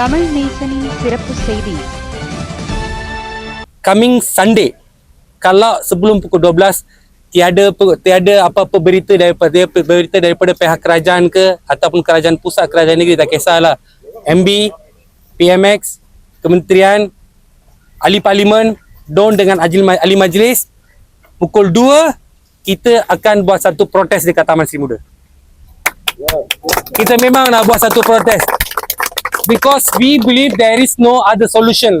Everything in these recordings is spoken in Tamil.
தமிழ் நேசனின் சிறப்பு செய்தி coming Sunday kalau sebelum pukul 12 tiada pe- tiada apa-apa berita daripada berita daripada pihak kerajaan ke ataupun kerajaan pusat kerajaan negeri tak kisahlah MB PMX kementerian ahli parlimen don dengan ahli, ma- ahli majlis pukul 2 kita akan buat satu protes dekat Taman Sri Muda kita memang nak buat satu protes Because we believe there is no other solution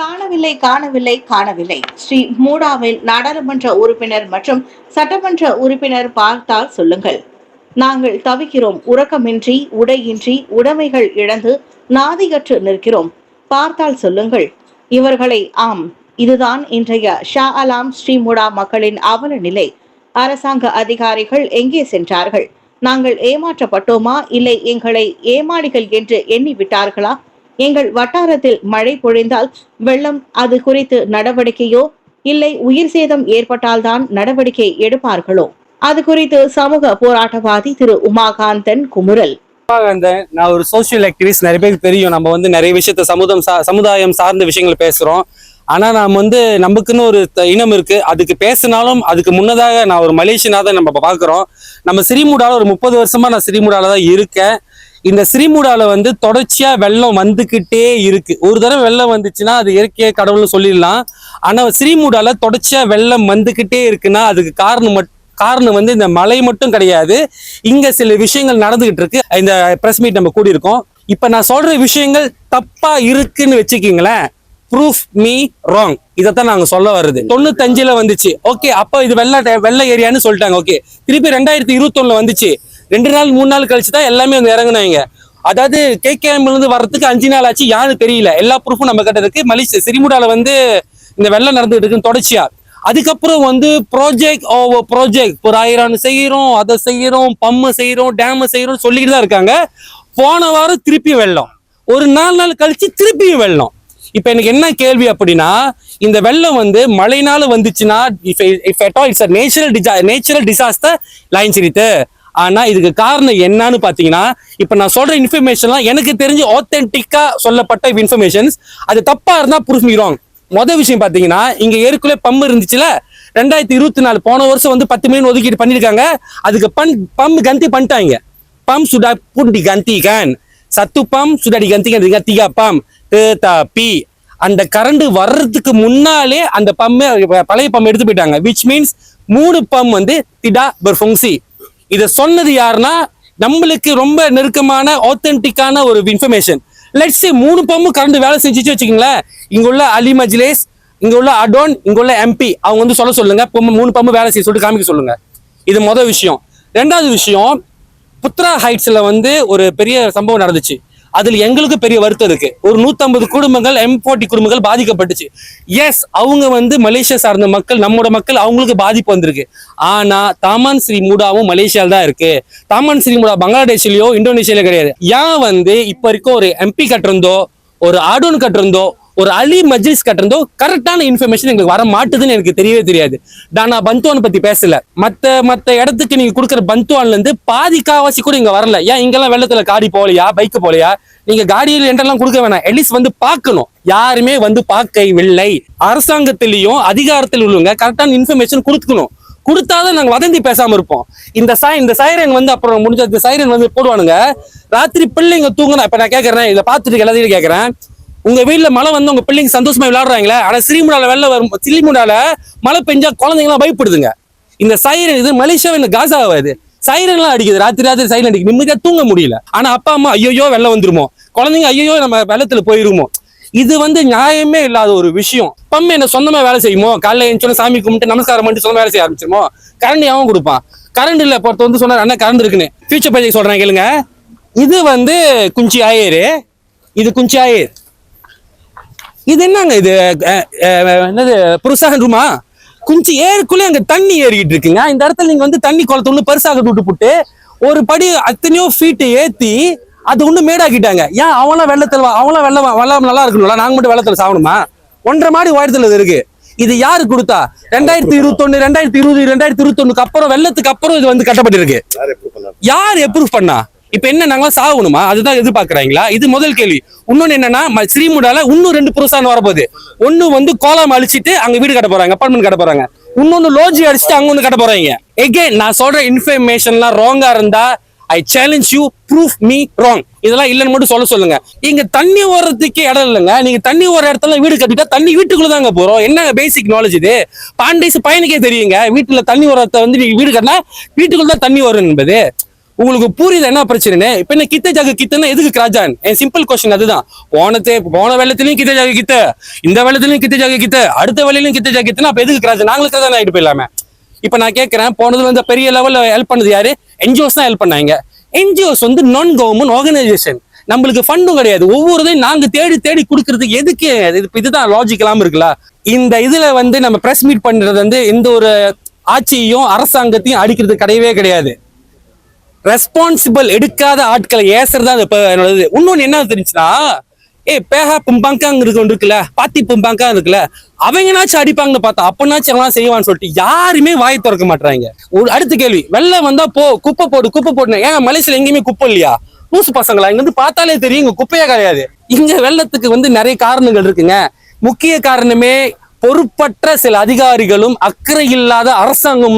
காணவில்லை காணவில்லை காணவில்லை. ஸ்ரீ மூடாவில் நாடாளுமன்ற உறுப்பினர் மற்றும் சட்டமன்ற உறுப்பினர் பார்த்தால் சொல்லுங்கள். நாங்கள் தவிக்கிறோம் உறக்கமின்றி உடையின்றி உடைமைகள் இழந்து நாதிகற்று நிற்கிறோம். பார்த்தால் சொல்லுங்கள். இவர்களை ஆம் இதுதான் இன்றைய ஷா அலாம் ஸ்ரீமுடா மக்களின் அவல நிலை. அரசாங்க அதிகாரிகள் எங்கே சென்றார்கள்? நாங்கள் ஏமாற்றப்பட்டோமா? இல்லை எங்களை ஏமாளிகள் என்று எண்ணி விட்டார்களா எங்கள் வட்டாரத்தில் மழை பொழிந்தால் வெள்ளம் அது குறித்து நடவடிக்கையோ? இல்லை உயிர் சேதம் ஏற்பட்டால்தான் நடவடிக்கை எடுப்பார்களோ? அது குறித்து சமூக போராட்டவாதி திரு உமாகாந்தன் குமுறல். அந்த நான் ஒரு சோசியல் ஆக்டிவிஸ்ட் நிறைய பேருக்கு தெரியும். நம்ம வந்து நிறைய விஷயத்த சமுதாயம் சமுதாயம் சார்ந்த விஷயங்கள் பேசுறோம். ஆனால் நாம் வந்து நமக்குன்னு ஒரு த- இனம் இருக்குது அதுக்கு பேசினாலும் அதுக்கு முன்னதாக நான் ஒரு மலேசியனாக தான் நம்ம பார்க்குறோம் நம்ம சிறிமூடால ஒரு முப்பது வருஷமாக நான் சிறிமூடால தான் இருக்கேன். இந்த சிறிமூடால வந்து தொடர்ச்சியாக வெள்ளம் வந்துக்கிட்டே இருக்குது ஒரு தடவை வெள்ளம் வந்துச்சுன்னா அது இயற்கையை கடவுள்னு சொல்லிடலாம். ஆனால் சிறிமூடால தொடர்ச்சியாக வெள்ளம் வந்துக்கிட்டே இருக்குன்னா அதுக்கு காரணம் மட்டும் காரணம் வந்து இந்த மழை மட்டும் கிடையாது. இங்கே சில விஷயங்கள் நடந்துகிட்டு இருக்கு. இந்த ப்ரெஸ் மீட் நம்ம கூடியிருக்கோம். இப்போ நான் சொல்கிற விஷயங்கள் தப்பாக இருக்குன்னு வச்சுக்கிங்களேன். ப்ரூஃப் மீ ராங் இதைத்தான் நாங்க சொல்ல வருது. தொண்ணூத்தஞ்சுல வந்துச்சு. ஓகே அப்போ இது வெள்ள வெள்ள ஏரியான்னு சொல்லிட்டாங்க. ஓகே திருப்பி ரெண்டாயிரத்தி இருபத்தொன்னுல வந்துச்சு. ரெண்டு நாள் மூணு நாள் கழிச்சு தான் எல்லாமே வந்து இறங்குனாங்க. அதாவது கேகேஎம்ல இருந்து வர்றதுக்கு அஞ்சு நாள் ஆச்சு. யாரு தெரியல. எல்லா ப்ரூஃபும் நம்ம கிட்ட இருக்கு. மலேசியா சிறிமுடால வந்து இந்த வெள்ளம் நடந்துகிட்டு இருக்குன்னு தொடர்ச்சியா. அதுக்கப்புறம் வந்து ப்ராஜெக்ட் ஓவர் ப்ராஜெக்ட் ஒரு ஆயிரம் செய்யறோம் அதை செய்யறோம் பம்மு செய்யறோம் டேம் செய்யறோம் சொல்லிக்கிட்டு தான் இருக்காங்க. போன வாரம் திருப்பி வெள்ளம். ஒரு நாலு நாள் கழிச்சு திருப்பியும் வெள்ளம். இப்ப எனக்கு என்ன கேள்வி அப்படின்னா இந்த வெள்ளம் வந்து மழைனால வந்துச்சுன்னா if if at all it's natural disa natural disaster line சிரித்து. ஆனா இதுக்கு காரணம் என்னன்னு பாத்தீங்கன்னா இப்ப நான் சொல்ற இன்ஃபர்மேஷன்லாம் எனக்கு தெரிஞ்சு ஆத்தென்டிக்கா சொல்லப்பட்ட இன்ஃபர்மேஷன்ஸ் அது தப்பா இருந்தா ப்ரூஃப் மீறோம் மொதல் விஷயம் பாத்தீங்கன்னா இங்க ஏற்கனவே பம்பு இருந்துச்சுல ரெண்டாயிரத்தி இருபத்தி நாலு போன வருஷம் வந்து பத்து மில்லியன் ஒதுக்கீடு பண்ணிருக்காங்க. அதுக்கு பம் பம்பு கந்தி பண்ணிட்டாங்க. பம் சுடா புண்டி கந்தி கேன் சத்து பம் சுடாடி கந்தி கந்தி கத்திகா பம் பி. அந்த கரண்ட் வர்றதுக்கு முன்னாலே அந்த பம்மை பழைய பம் எடுத்து போயிட்டாங்க. விச் மீன்ஸ் மூணு பம் வந்து திடா பர்ஃபங்சி இதை சொன்னது யாருன்னா நம்மளுக்கு ரொம்ப நெருக்கமான ஆத்தென்டிக்கான ஒரு இன்ஃபர்மேஷன் லெட்ஸ் மூணு பம்பு கரண்ட் வேலை செஞ்சுச்சு வச்சுக்கோங்களேன். இங்க உள்ள அலி மஜ்லேஸ் இங்க உள்ள அடோன் இங்க உள்ள எம்பி அவங்க வந்து சொல்ல சொல்லுங்க. மூணு பம்பு வேலை செய்ய சொல்லிட்டு காமிக்க சொல்லுங்க. இது மொதல் விஷயம். ரெண்டாவது விஷயம் புத்ரா ஹைட்ஸ்ல வந்து ஒரு பெரிய சம்பவம் நடந்துச்சு. அதில் எங்களுக்கு பெரிய வருத்தம் இருக்கு. ஒரு 150 குடும்பங்கள் எம் குடும்பங்கள் பாதிக்கப்பட்டுச்சு. எஸ் அவங்க வந்து மலேசியா சார்ந்த மக்கள் நம்மளோட மக்கள் அவங்களுக்கு பாதிப்பு வந்திருக்கு. ஆனா தாமான் ஸ்ரீ மூடாவும் மலேசியால தான் இருக்கு. தாமான் ஸ்ரீ மூடா பங்களாதேஷ்லயோ இந்தோனேஷியாலயோ கிடையாது. ஏன் வந்து இப்ப வரைக்கும் ஒரு எம்பி கட்டிருந்தோ ஒரு ஆடோன் கட்டிருந்தோ ஒரு அலி மஜ்லிஸ் கட்டிருந்தோ கரெக்டான இன்ஃபர்மேஷன் எங்களுக்கு வர மாட்டுதுன்னு எனக்கு தெரியவே தெரியாது. நான் பந்துவான் பத்தி பேசல. மத்த மத்த இடத்துக்கு நீங்க கொடுக்குற பந்துவான்ல இருந்து பாதி காவாசி கூட இங்க வரல. ஏன் இங்கெல்லாம் வெள்ளத்துல காடி போகலையா? பைக் போகலையா? நீங்க காடியில் என்றெல்லாம் கொடுக்க வேணாம். அட்லீஸ்ட் வந்து பார்க்கணும். யாருமே வந்து பார்க்கவில்லை. அரசாங்கத்திலையும் அதிகாரத்தில் உள்ளவங்க கரெக்டான இன்ஃபர்மேஷன் கொடுத்துக்கணும். கொடுத்தாதான் நாங்க வதந்தி பேசாம இருப்போம். இந்த சாய் இந்த சைரன் வந்து அப்புறம் முடிஞ்ச இந்த சைரன் வந்து போடுவானுங்க. ராத்திரி பிள்ளைங்க தூங்கணும் இப்ப நான் கேக்குறேன் இதை பார்த்துட்டு எல்லாத்தையும் கேக்குறேன். உங்க வீட்டுல மழை வந்து உங்க பிள்ளைங்க சந்தோஷமா விளையாடுறாங்களே ஆனா சிறிமுடால வெள்ள வரும் சிறிமுடால மழை பெஞ்சா குழந்தைங்களாம் பயப்படுதுங்க. இந்த சைரன் இது மலேசியாவை இந்த காசாவா இது? சைரன் எல்லாம் அடிக்குது ராத்திரி ராத்திரி சைரன் அடிக்குது நிம்மதியா தூங்க முடியல. ஆனா அப்பா அம்மா ஐயோ வெள்ளம் வந்துருமோ? குழந்தைங்க ஐயோ நம்ம வெள்ளத்துல போயிருமோ? இது வந்து நியாயமே இல்லாத ஒரு விஷயம். பம்ம என்ன சொந்தமா வேலை செய்யுமோ? காலைல எழுந்தோட சாமி கும்பிட்டு நமஸ்காரம் பண்ணிட்டு சொந்தமா வேலை செய்ய ஆரம்பிச்சிருமோ? கரண்ட் அவன் கொடுப்பான். கரண்ட் இல்ல பொறுத்த வந்து சொன்னார் அண்ணா கரண்ட் இருக்குன்னு. ஃபியூச்சர் ப்ராஜெக்ட் சொல்றேன் கேளுங்க. இது வந்து குஞ்சி ஆயர். இது குஞ்சி ஆயர். இது என்னங்க இது? என்னது புருஷாகன் ரூமா குஞ்சி ஏருக்குள்ளே அங்க தண்ணி ஏறிக்கிட்டு இருக்குங்க. இந்த இடத்துல நீங்க வந்து தண்ணி குளத்தை ஒண்ணு பெருசாக விட்டு போட்டு ஒரு படி அத்தனையோ ஃபீட்டு ஏத்தி அது ஒண்ணு மேடாக்கிட்டாங்க. ஏன் அவங்களாம் வெள்ளத்துல அவங்களாம் வெள்ளம் வெள்ளம் நல்லா இருக்கணும்ல? நாங்க மட்டும் வெள்ளத்துல சாகணுமா? ஒன்றரை மாடி உயரத்துல இது இருக்கு. இது யாரு கொடுத்தா? ரெண்டாயிரத்தி இருபத்தொன்னு ரெண்டாயிரத்தி இருபது ரெண்டாயிரத்தி இருபத்தொன்னுக்கு அப்புறம் வெள்ளத்துக்கு அப்புறம் இது வந்து கட்டப்பட்டிருக்கு. யார் எப்ரூவ் பண்ணா? இப்ப என்ன நாங்களாம் சாகணுமா? அதுதான் எதிர்பார்க்கறாங்களா? இது முதல் கேள்வி. இன்னொன்னு என்னன்னா ஸ்ரீமுடால இன்னும் ரெண்டு புரோசான் வரப்போகுது. ஒண்ணு வந்து கோலம் அழிச்சிட்டு அங்க வீடு கட்ட போறாங்க அப்பார்ட்மெண்ட் கட்ட போறாங்க. இன்னொன்னு லோஜி அடிச்சுட்டு அங்க ஒண்ணு கட்ட போறாங்க. எகேன் நான் சொல்ற இன்ஃபர்மேஷன்லாம் ராங்கா இருந்தா I challenge you proof me wrong இதெல்லாம் இல்லைன்னு மட்டும் சொல்ல சொல்லுங்க. இங்க தண்ணி ஓடுறதுக்கே இடம் இல்லைங்க. நீங்க தண்ணி ஓடுற இடத்துல வீடு கட்டிட்டா தண்ணி வீட்டுக்குள்ள தாங்க போறோம். என்ன பேசிக் நாலேஜ் இது? பாண்டேஸ் பையனுக்கே தெரியுங்க. வீட்டுல தண்ணி ஓரத்தை வந்து நீங்க வீடு கட்டினா வீட்டுக்குள்ள தான் தண்ணி வரும் என்பது. உங்களுக்கு புரியுது என்ன பிரச்சனை இப்ப என்ன கித்த ஜாக கித்தனா எதுக்கு கிராஜான் என் சிம்பிள் கொஸ்டின் அதுதான். போனதே போன வெள்ளத்திலையும் கித்த ஜாக கித்த இந்த வெள்ளத்திலையும் கித்த ஜாக கித்த அடுத்த வெள்ளையிலும் கித்த ஜாக கித்தனா அப்ப எதுக்கு கிராஜான் நாங்களுக்கு கிராஜான் ஆகிட்டு போயிடலாமே. இப்ப நான் கேட்கிறேன் போனதுல வந்து பெரிய லெவல்ல ஹெல்ப் பண்ணது யாரு? என்ஜிஓஸ் தான் ஹெல்ப் பண்ணாங்க. என்ஜிஓஸ் வந்து நான் கவர்மெண்ட் ஆர்கனைசேஷன் நம்மளுக்கு ஃபண்டும் கிடையாது. ஒவ்வொருதையும் நாங்க தேடி தேடி கொடுக்கறதுக்கு எதுக்கு? இது இதுதான் லாஜிக்கலாம இருக்குல்ல? இந்த இதுல வந்து நம்ம பிரஸ் மீட் பண்றது வந்து எந்த ஒரு ஆட்சியையும் அரசாங்கத்தையும் அடிக்கிறது கிடையவே கிடையாது. ரெஸ்பான்சிபிள் எடுக்காத ஆட்களை ஏசுறதா அது இப்போ என்னோடது. இன்னொன்னு என்ன தெரிஞ்சுன்னா ஏ பேஹா பும்பாங்காங் இருக்கு ஒன்று இருக்குல்ல பாத்தி பும்பாங்கா இருக்குல்ல அவங்கனாச்சும் அடிப்பாங்கன்னு பார்த்தா அப்பனாச்சும் அவங்களாம் செய்வான்னு சொல்லிட்டு யாருமே வாய் திறக்க மாட்டாங்க ஒரு அடுத்த கேள்வி வெள்ளம் வந்தா போ குப்பை போடு குப்பை போடுன ஏன் மலேசியில் எங்கேயுமே குப்பை இல்லையா? லூசு பசங்களா? இங்க வந்து பார்த்தாலே தெரியும் இங்க குப்பையே கிடையாது. இங்க வெள்ளத்துக்கு வந்து நிறைய காரணங்கள் இருக்குங்க. முக்கிய காரணமே பொறுப்பற்ற சில அதிகாரிகளும் அக்கறை இல்லாத அரசாங்கம்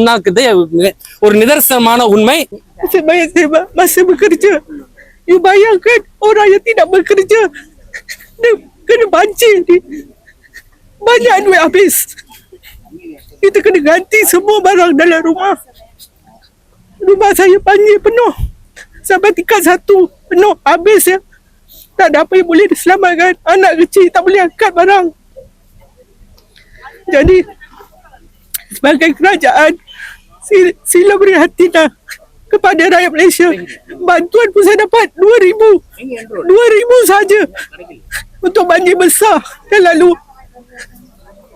ஒரு நிதர்சனமான உண்மை Saya saya masih bekerja. You bayangkan orang yang tidak bekerja dia kena banjir ni. Banyak duit habis. Kita kena ganti semua barang dalam rumah. Rumah saya banjir penuh. Sampai tingkat satu penuh habis ya. Tak ada apa yang boleh diselamatkan. Anak kecil tak boleh angkat barang. Jadi sebagai kerajaan sila, sila beri hatilah kepada rakyat Malaysia. Bantuan pun saya dapat 2000. 2000 saja untuk banjir besar yang lalu.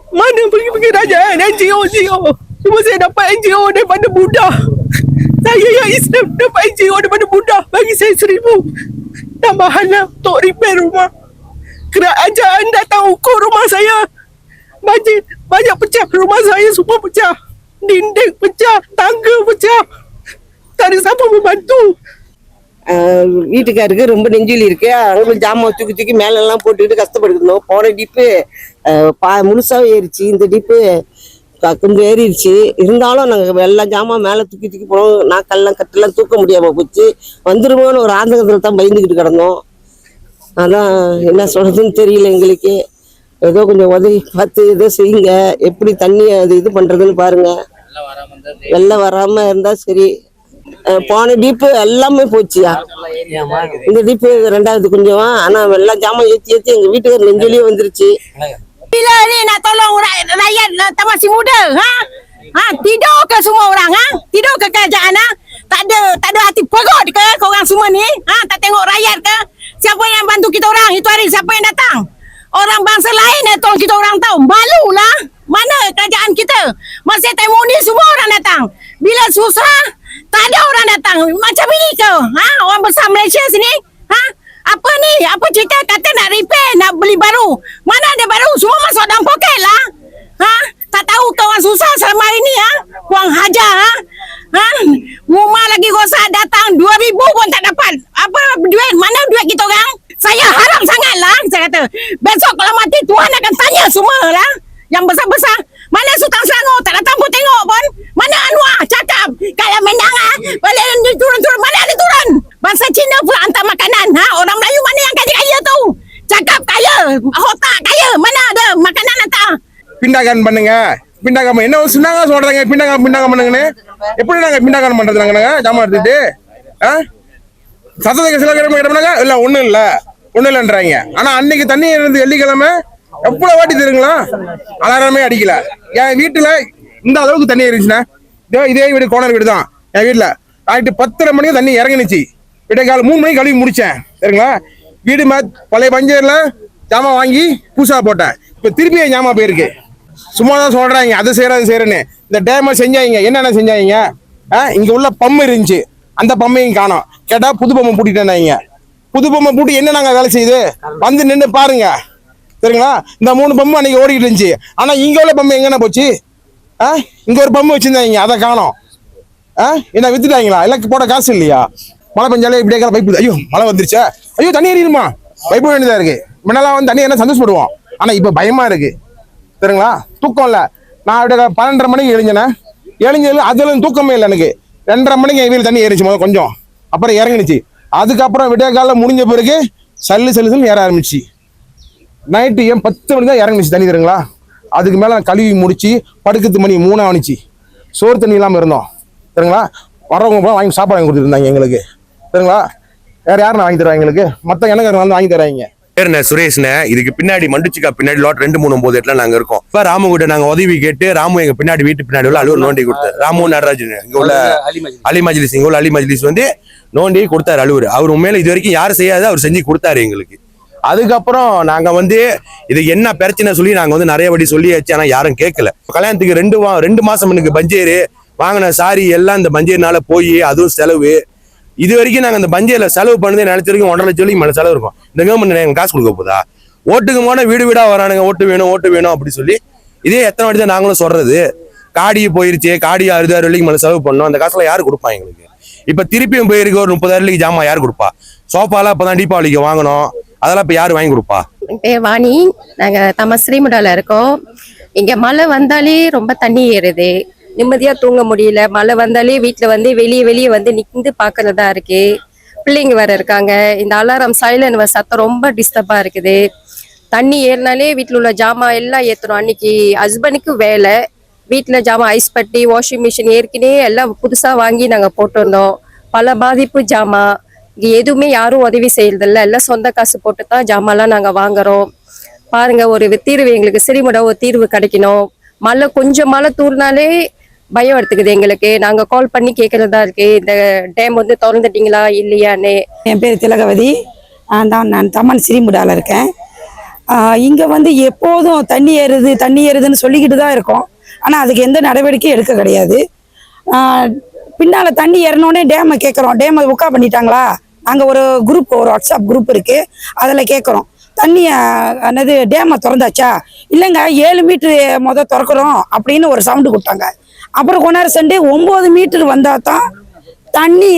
Mana pergi-pergi kerajaan NGO NGO. Cuma saya dapat NGO daripada Buddha. Saya yang Islam dapat NGO daripada Buddha bagi saya seribu. Tambahanlah untuk repair rumah. Kerajaan datang ukur rumah saya. Banjir banyak pecah. Rumah saya semua pecah. Dinding pecah, tangga pecah. Tak ada siapa membantu. வீட்டுக்காருக்கு ரொம்ப நெஞ்சில் இருக்கு. அவங்களும் ஜாமான் தூக்கி தூக்கி மேலெல்லாம் போட்டுக்கிட்டு கஷ்டப்பட்டுருந்தோம் போன டிப்பு பா முழுசாக ஏறிச்சு இந்த டிப்பு கொஞ்சம் ஏறிடுச்சு. இருந்தாலும் நாங்கள் எல்லா ஜாமான் மேலே தூக்கி தூக்கி போனோம் நாக்கெல்லாம் கட்டெல்லாம் தூக்க முடியாமல் போச்சு. வந்துருமோன்னு ஒரு ஆந்தகத்தில் தான் பயந்துக்கிட்டு கிடந்தோம். அதான் என்ன சொல்கிறதுன்னு தெரியல எங்களுக்கு. ஏதோ கொஞ்சம் உதவி பார்த்து ஏதோ செய்யுங்க. எப்படி தண்ணியை அது இது பண்ணுறதுன்னு பாருங்க. வெள்ளம் வராமல் இருந்தால் சரி. போன டீப்பு எல்லாமே போச்சுயா? இந்த டீப்பு ரெண்டாவது கொஞ்சம். ஆனா வெள்ளம் ஜாமான் ஏத்தி ஏத்தி எங்க வீட்டுக்கு நெஞ்சொலியே வந்துருச்சு. Bila ni nak tolong rakyat, ஆ? tak masih விடுறாங்க பிண்டாகான் பண்ணுங்க. பிண்டாகான் என்ன சொன்னாங்க சொல்றாங்க? பிண்டாகான் பிண்டாகான் பண்ணுங்கன்னு. எப்படி நாங்க பிண்டாகான் பண்றது நாங்க ஜாமான் எடுத்துட்டு. ஆ? சத்தத்துக்கு சில கிழமை கிடமாங்க இல்ல ஒண்ணும் இல்ல. ஒண்ணும் இல்லைன்றாங்க. ஆனா அன்னைக்கு தண்ணி இருந்து வெள்ளிக்கிழமை எவ்வளவு வாட்டி தெரியுங்களா? அலாரமே அடிக்கல. என் வீட்டுல இந்த அளவுக்கு தண்ணி இருந்துச்சுன்னா இதோ இதே வீடு கோணர் வீடு தான் என் வீட்டுல நைட்டு பத்தரை மணிக்கு தண்ணி இறங்கினுச்சு. விடைக்கால மூணு மணிக்கு கழுவி முடிச்சேன். சரிங்களா? வீடு மா பழைய பஞ்சர்ல ஜாமான் வாங்கி பூசா போட்டேன். இப்ப திருப்பி என் ஜாமான் போயிருக்கு. சும்மா தான் சொல்கிறாங்க அது செய்யறது அது இந்த டேம செஞ்சாங்க என்னென்ன செஞ்சாங்க? ஆ, இங்கே உள்ள பம்பு இருந்துச்சு. அந்த பம்பையும் காணோம். கேட்டால் புது பம்பை பூட்டிட்டேன்னாங்க. புது பம்பை பூட்டி என்ன நாங்கள் வேலை செய்யுது? வந்து நின்று பாருங்க. சரிங்களா? இந்த மூணு பம்பு அன்றைக்கி ஓடிட்டு இருந்துச்சு. ஆனால் இங்கே உள்ள பம்பு எங்கண்ணா போச்சு? ஆ இங்கே ஒரு பம்பு வச்சுருந்தாங்க அதை காணோம். ஆ என்ன வித்துட்டாங்களா? இல்லை போட காசு இல்லையா? மழை பெஞ்சாலே இப்படியே கால பைப்பு ஐயோ மழை வந்துருச்சா? ஐயோ தண்ணி எறியுமா பைப்பு வேண்டியதாக இருக்குது முன்னெல்லாம் வந்து தண்ணி என்ன சந்தோஷப்படுவோம். ஆனால் இப்போ பயமாக இருக்குது சரிங்களா? தூக்கம் இல்லை நான் அப்படியே பன்னெண்டரை மணிக்கு எழுஞ்சேனே எழுஞ்சது அதுல தூக்கமே இல்லை எனக்கு. ரெண்டரை மணிக்கு என் வீட்டில் தண்ணி ஏறிச்சு முதல் கொஞ்சம். அப்புறம் இறங்குனுச்சு அதுக்கப்புறம் விடிய காலைல முடிஞ்ச பிறகு சல்லு சல்லு சல்லு ஏற ஆரம்பிச்சு. நைட்டு ஏன் பத்து மணி தான் இறங்குனுச்சு தண்ணி தருங்களா அதுக்கு மேலே நான் கழுவி முடிச்சு படுக்கிறது மணி மூணு ஆனிச்சு சோறு தண்ணி இல்லாமல் இருந்தோம். சரிங்களா? வரவங்க கூட வாங்கி சாப்பாடு வாங்கி கொடுத்துருந்தாங்க எங்களுக்கு. சரிங்களா? வேறு யாருன்னா வாங்கி தருவாங்க எங்களுக்கு? மற்ற எனக்கு வந்து வாங்கி தராங்க பேருண்ணே சுரேஷ்ண்ணே இதுக்கு பின்னாடி மண்டுச்சிக்கா பின்னாடி லாட் ரெண்டு மூணு ஒன்பது எட்டுல நாங்க இருக்கோம். இப்ப ராமு கிட்ட நாங்க உதவி கேட்டு ராமு எங்க பின்னாடி வீட்டு பின்னாடி உள்ள அலுவல் நோண்டி கொடுத்தாரு. ராமு நடராஜன் இங்க உள்ள அலி மஜ்லிஸ். இங்க உள்ள அலி மஜ்லிஸ் வந்து நோண்டி கொடுத்தாரு அலுவல் அவர் உண்மையில இது வரைக்கும் யாரும் செய்யாத அவர் செஞ்சு கொடுத்தாரு எங்களுக்கு. அதுக்கப்புறம் நாங்க வந்து இது என்ன பிரச்சனை சொல்லி நாங்க வந்து நிறைய வாட்டி சொல்லியாச்சு ஆனா யாரும் கேட்கல. கல்யாணத்துக்கு ரெண்டு ரெண்டு மாசம் எனக்கு பஞ்சேரு வாங்கின சாரி எல்லாம் இந்த பஞ்சேரினால போய் அதுவும் செலவு. இது வரைக்கும் நாங்கள் அந்த பஞ்சையில் செலவு பண்ணதே நினைச்ச வரைக்கும் ஒன்றரை லட்சம் வரைக்கும் மேலே செலவு இருக்கும். இந்த கவர்மெண்ட் எங்கள் காசு கொடுக்க போதா ஓட்டுக்கு போனால் வீடு வீடாக வரானுங்க ஓட்டு வேணும் ஓட்டு வேணும் அப்படி சொல்லி இதே எத்தனை வாட்டி தான் நாங்களும் சொல்றது. காடி போயிருச்சு காடி அறுபதாயிரம் வரைக்கும் மேலே செலவு பண்ணோம். அந்த காசுல யாரு கொடுப்பா எங்களுக்கு? இப்போ திருப்பியும் போயிருக்கு ஒரு முப்பதாயிரம் ஜாமான் யார் கொடுப்பா? சோஃபாலாம் இப்பதான் தீபாவளிக்கு வாங்கணும். அதெல்லாம் இப்போ யார் வாங்கி கொடுப்பா? பேர் வாணி. நாங்கள் தம ஸ்ரீமுடாவில் இருக்கோம். இங்கே மழை வந்தாலே ரொம்ப தண்ணி ஏறுது. நிம்மதியா தூங்க முடியல. மழை வந்தாலே வீட்டில் வந்து வெளியே வெளியே வந்து நின்று பாக்குறதா இருக்கு. பிள்ளைங்க வேற இருக்காங்க. இந்த அலாரம் சைலன் சத்தம் ரொம்ப டிஸ்டர்பா இருக்குது. தண்ணி ஏறினாலே வீட்டில் உள்ள ஜாமான் எல்லாம் ஏத்துறோம். அன்னைக்கு ஹஸ்பண்டுக்கு வேலை. வீட்டில் ஜாமான் ஐஸ் பட்டி வாஷிங் மிஷின் ஏற்கனவே எல்லாம் புதுசா வாங்கி நாங்க போட்டிருந்தோம். பல பாதிப்பு ஜாமான் இங்க எதுவுமே யாரும் உதவி செய்யறதில்ல. எல்லாம் சொந்த காசு போட்டு தான் ஜாமான்லாம் நாங்க வாங்குறோம். பாருங்க ஒரு தீர்வு எங்களுக்கு சிறிமுட ஒரு தீர்வு கிடைக்கணும். மழை கொஞ்சம் மழை தூர்னாலே பயம் எடுத்துக்குது எங்களுக்கு. நாங்க கால் பண்ணி கேட்கறதா இருக்கு. இந்த டேம் வந்து திறந்துட்டீங்களா? இல்லையான்னு என் பேர் திலகவதி. நான் தான் நான் தமன் சிறிமுடால இருக்கேன். இங்கே வந்து எப்போதும் தண்ணி ஏறுது தண்ணி ஏறுதுன்னு சொல்லிக்கிட்டு தான் இருக்கோம். ஆனால் அதுக்கு எந்த நடவடிக்கையும் எடுக்க கிடையாது. பின்னால் தண்ணி ஏறினோடனே டேமை கேட்குறோம் டேமை உக்கா பண்ணிட்டாங்களா? நாங்கள் ஒரு குரூப் ஒரு வாட்ஸ்அப் குரூப் இருக்குது அதில் கேட்குறோம் தண்ணி என்னது டேமை திறந்தாச்சா? இல்லைங்க ஏழு மீட்ரு மொதல் திறக்கிறோம் அப்படின்னு ஒரு சவுண்டு கொடுத்தாங்க. அப்புறம் கொஞ்ச நேரம் ஒம்பது மீட்டர் வந்தால் தான் தண்ணி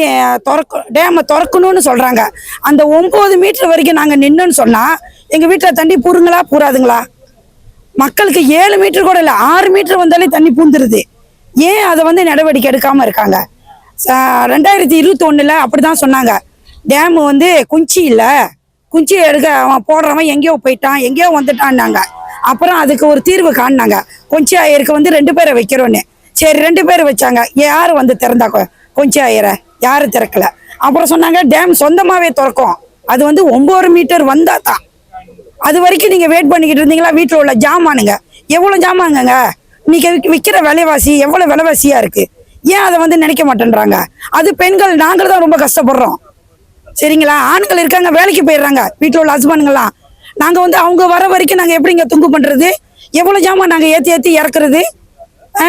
திறக்க டேமை திறக்கணும்னு சொல்கிறாங்க அந்த ஒம்பது மீட்டர் வரைக்கும் நாங்கள் நின்றுன்னு சொன்னால் எங்கள் வீட்டில் தண்ணி பூருங்களா பூராதுங்களா மக்களுக்கு ஏழு மீட்டர் கூட இல்லை ஆறு மீட்டர் வந்தாலே தண்ணி பூந்துருது. ஏன் அதை வந்து நடவடிக்கை எடுக்காமல் இருக்காங்க? ரெண்டாயிரத்தி இருபத்தொன்னில் அப்படி தான் சொன்னாங்க. டேமு வந்து குஞ்சி இல்லை. குஞ்சி எடுக்க அவன் போடுறவன் எங்கேயோ போயிட்டான் எங்கேயோ வந்துட்டான்னாங்க. அப்புறம் அதுக்கு ஒரு தீர்வு காணினாங்க. குஞ்சி ஆயருக்கு வந்து ரெண்டு பேரை வைக்கிறோன்னு. சரி ரெண்டு பேர் வச்சாங்க. யார் வந்து திறந்தா கொஞ்சம் ஐயர யாரும் திறக்கல? அப்புறம் சொன்னாங்க டேம் சொந்தமாவே திறக்கும். அது வந்து ஒன்பது மீட்டர் வந்தா தான். அது வரைக்கும் நீங்க வெயிட் பண்ணிக்கிட்டு இருந்தீங்களா? வீட்டில் உள்ள ஜாமானுங்க. எவ்வளோ ஜாமானுங்க? இன்னைக்கு விற்கிற விலைவாசி எவ்வளோ விலைவாசியா இருக்கு? ஏன் அதை வந்து நினைக்க மாட்டேன்றாங்க? அது பெண்கள் நாங்கள் தான் ரொம்ப கஷ்டப்படுறோம். சரிங்களா? ஆண்கள் இருக்காங்க வேலைக்கு போயிடுறாங்க. வீட்டில் உள்ள ஹஸ்பண்டுங்களாம் நாங்கள் வந்து அவங்க வர வரைக்கும் நாங்கள் எப்படிங்க துங்கு பண்ணுறது எவ்வளோ ஜாமான் நாங்கள் ஏற்றி ஏற்றி இறக்குறது? ஆ?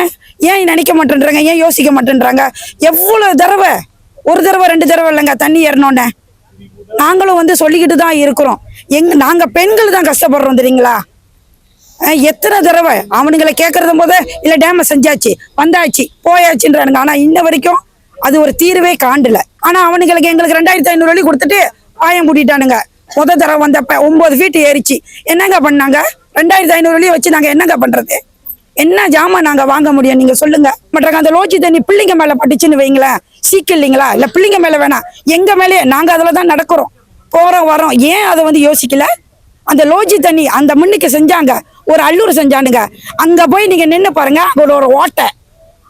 ஏன் நினைக்க மாட்டேன்றாங்க? ஏன் யோசிக்க மாட்டேன்றாங்க? எவ்வளோ தடவை? ஒரு தடவை ரெண்டு தடவை இல்லைங்க தண்ணி ஏறணுன்னே நாங்களும் வந்து சொல்லிக்கிட்டு தான் இருக்கிறோம். எங் நாங்கள் பெண்கள் தான் கஷ்டப்படுறோம் தெரியுங்களா? எத்தனை தடவை? அவனுங்களை கேட்கறது போது இல்லை டேமை செஞ்சாச்சு வந்தாச்சு போயாச்சுன்றானுங்க. ஆனால் இன்ன வரைக்கும் அது ஒரு தீர்வே காண்டல. ஆனால் அவனுங்களுக்கு எங்களுக்கு ரெண்டாயிரத்தி ஐநூறு வழி கொடுத்துட்டு ஆயம் கூட்டிட்டானுங்க முத தடவை வந்தப்ப ஒம்பது ஃபீட் ஏறிச்சு. என்னங்க பண்ணாங்க? ரெண்டாயிரத்தி ஐநூறு வழியை வச்சு நாங்கள் என்னங்க பண்ணுறது என்ன ஜாமான் நாங்க வாங்க முடியும்? நீங்க சொல்லுங்க. மற்ற அந்த லோச்சி தண்ணி பிள்ளைங்க மேல பட்டுச்சுன்னு வைங்களேன். சீக்கிரம் இல்லைங்களா? இல்ல பிள்ளைங்க மேல வேணாம் எங்க மேலேயே நாங்க அதில் தான் நடக்கிறோம். போறோம் வரோம் ஏன் அதை வந்து யோசிக்கல? அந்த லோஜி தண்ணி அந்த முன்னுக்கு செஞ்சாங்க. ஒரு அல்லூர் செஞ்சானுங்க. அங்க போய் நீங்க நின்னு பாருங்க அங்க ஒரு ஓட்டை.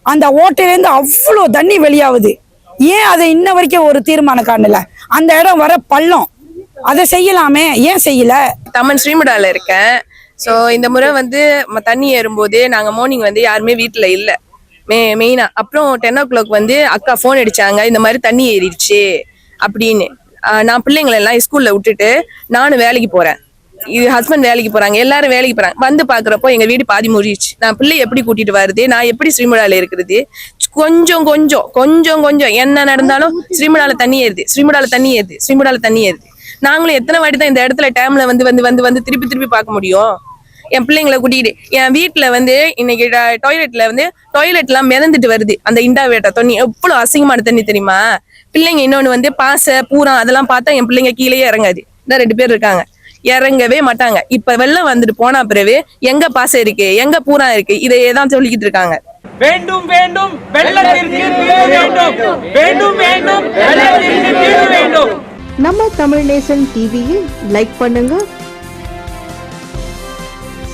அந்த ஓட்டையிலேருந்து அவ்வளோ தண்ணி வெளியாகுது. ஏன் அதை இன்ன வரைக்கும் ஒரு தீர்மானம் காணல? அந்த இடம் வர பள்ளம். அதை செய்யலாமே? ஏன் செய்யல? தமன் ஸ்ரீமடால இருக்கேன். ஸோ இந்த முறை வந்து தண்ணி ஏறும்போது நாங்கள் மார்னிங் வந்து யாருமே வீட்டில் இல்லை. மே மெயினாக அப்புறம் டென் ஓ கிளாக் வந்து அக்கா ஃபோன் அடிச்சாங்க இந்த மாதிரி தண்ணி ஏறிடுச்சு அப்படின்னு. நான் பிள்ளைங்களை எல்லாம் ஸ்கூலில் விட்டுட்டு நானும் வேலைக்கு போகிறேன் இது ஹஸ்பண்ட் வேலைக்கு போறாங்க எல்லாரும் வேலைக்கு போறாங்க. வந்து பாக்குறப்போ எங்க வீடு பாதி முறிச்சு நான் பிள்ளை எப்படி கூட்டிட்டு வருது நான் எப்படி ஸ்ரீமுடால இருக்கிறது கொஞ்சம் கொஞ்சம் கொஞ்சம் கொஞ்சம். என்ன நடந்தாலும் ஸ்ரீமுடால தண்ணி ஏறுது ஸ்ரீமுடால தண்ணி ஏறுது ஸ்ரீமுடால தண்ணி ஏறுது. நாங்களும் எத்தனை வாட்டி தான் இந்த இடத்துல டைம்ல வந்து வந்து வந்து வந்து திருப்பி திருப்பி பார்க்க முடியும்? என் பிள்ளைங்களை கூட்டிகிட்டு என் வீட்டுல வந்து இன்னைக்கு டாய்லெட்ல வந்து டாய்லெட்லாம் மிதந்துட்டு வருது. அந்த இண்டா வேட்டை தண்ணி. எவ்வளவு அசிங்கமான தண்ணி தெரியுமா? பிள்ளைங்க இன்னொன்னு வந்து பாசை பூரா அதெல்லாம் பார்த்தா என் பிள்ளைங்க கீழேயே இறங்காது. இந்த ரெண்டு பேர் இருக்காங்க. இறங்கவே மாட்டாங்க. இப்ப வெள்ளம் வந்துட்டு போன பிறகு எங்க பாசை இருக்கு? எங்க பூரா இருக்கு? இதையே தான் சொல்லிக்கிட்டு இருக்காங்க. வேண்டும் வேண்டும். வெள்ளத்திற்கு வேண்டும். வேண்டும் வேண்டும். வெள்ளத்திற்கு வேண்டும். நம்ம தமிழ் நேசன் டிவியை லைக் பண்ணுங்க.